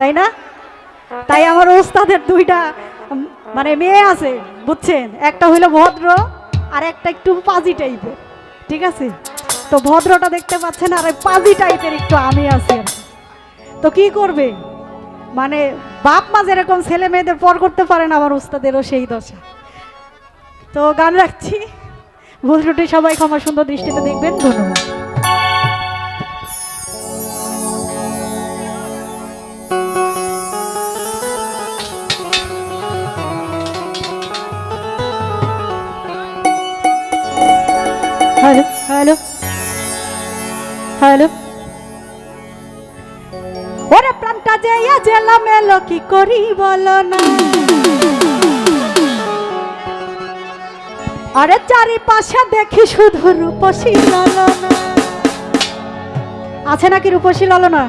তাই না? তাই আমার ওস্তাদের দুইটা মানে মেয়ে আছে বুঝছেন? একটা হইল ভদ্র আর একটা একটু পাজি টাইপের ঠিক আছে? তো ভদ্রটা দেখতে পাচ্ছেন আর পাজি টাইপের একটু আমি আছি তো কি করবে? মানে বাপ মা যেরকম ছেলে মেয়েদের পর করতে পারে না আমার উস্তাদেরও সেই দশা। তো গান রাখছি। ভুল সবাই ক্ষমা সুন্দর দৃষ্টিতে দেখবেন। ধন্যবাদ। হ্যালো ওরে প্রাণটা যাইয়া জেলা মেলো, কি করি বলো না? আরে চারিপাশে দেখি শুধু রূপসী লালনা। আছে নাকি রূপসী লালনা?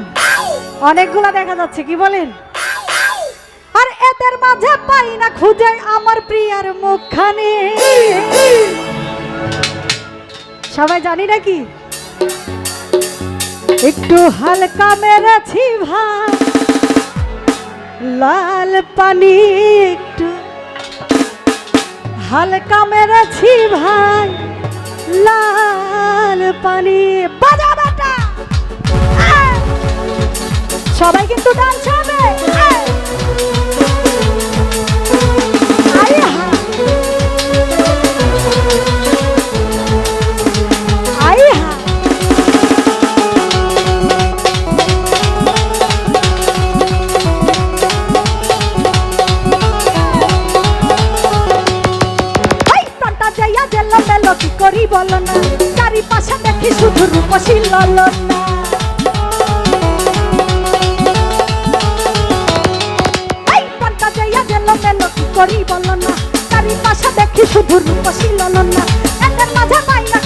অনেকগুলা দেখা যাচ্ছে, কি বলেন? আর এদের মাঝে পাই না খুঁজে আমার প্রিয়ার মুখখানে। সবাই জানি নাকি? একটু হালকা মেরেছি ভাই লাল পানি একটু। হালকা মেরেছি ভাই। লাল পানি। বাজা বাটা! সবাই কিন্তু ডান্স রূপসী ললনা এই প্রাণটা যাইয়া জেলা মেলো কি করি বলো না? পাশা দেখি শুধু রূপসী না। এদের মাঝে পাই না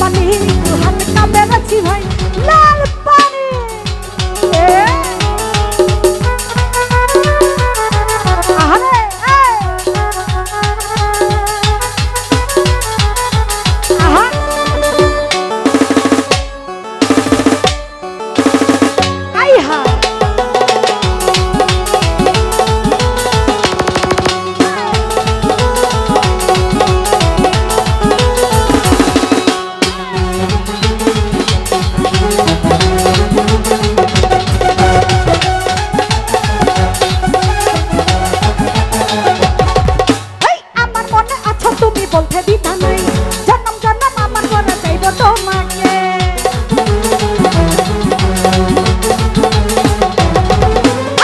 লাল পানি একটু হালকা মেরেছি ভাই বলতে দ্বিধা নাই। জন্ম জন্ম আমার করে চাইব তোমাকে।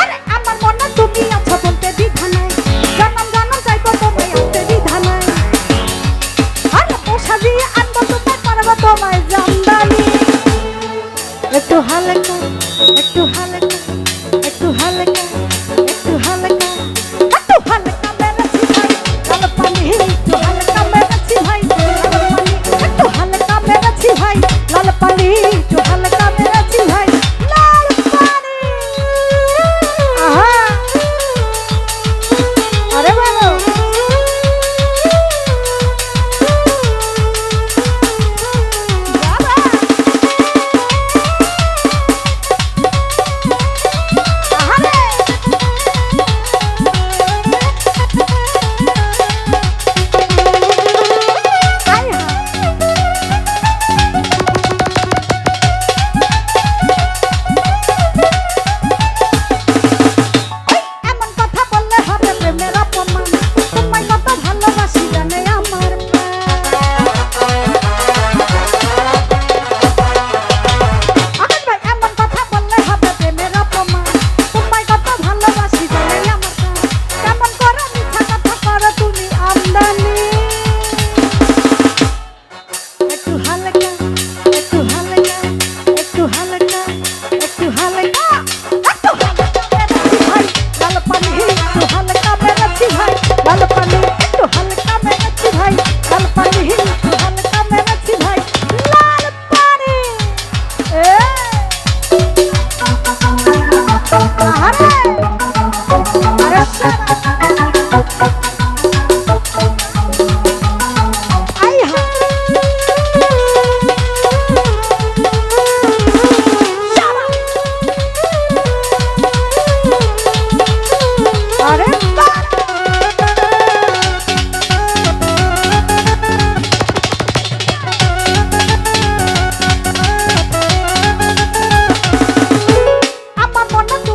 আরে আমার মনে তুমি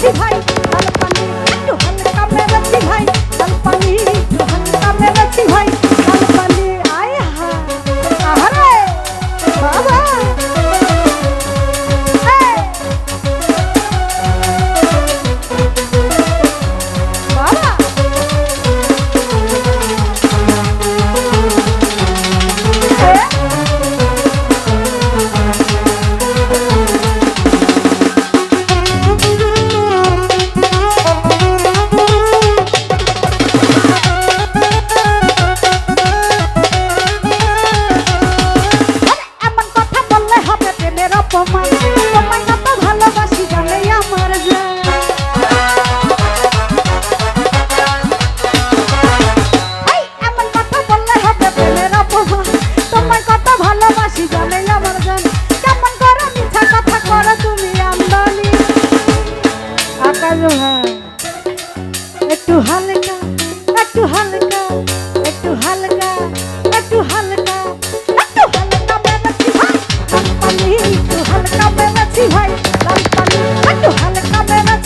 起拍。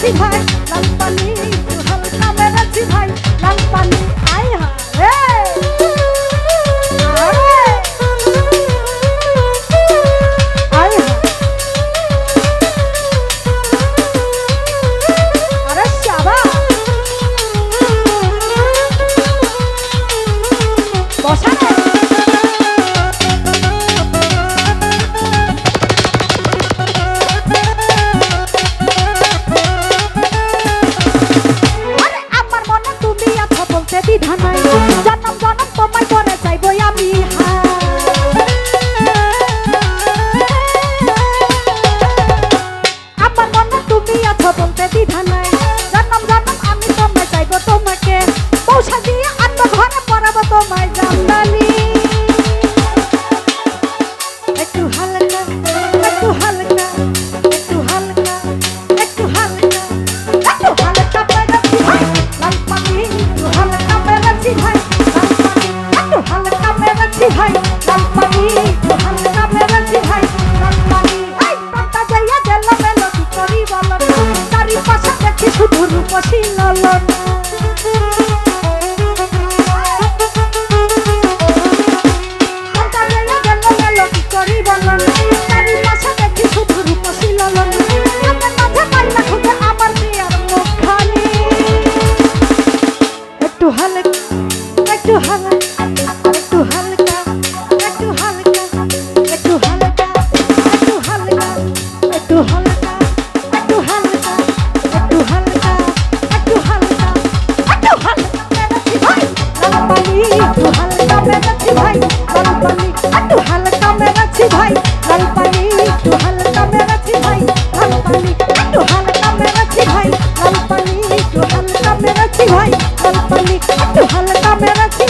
Sexy Heart ভাই লাল পানি একটু হালকা মেরেছি ভাই লাল পানি একটু হালকা মেরেছি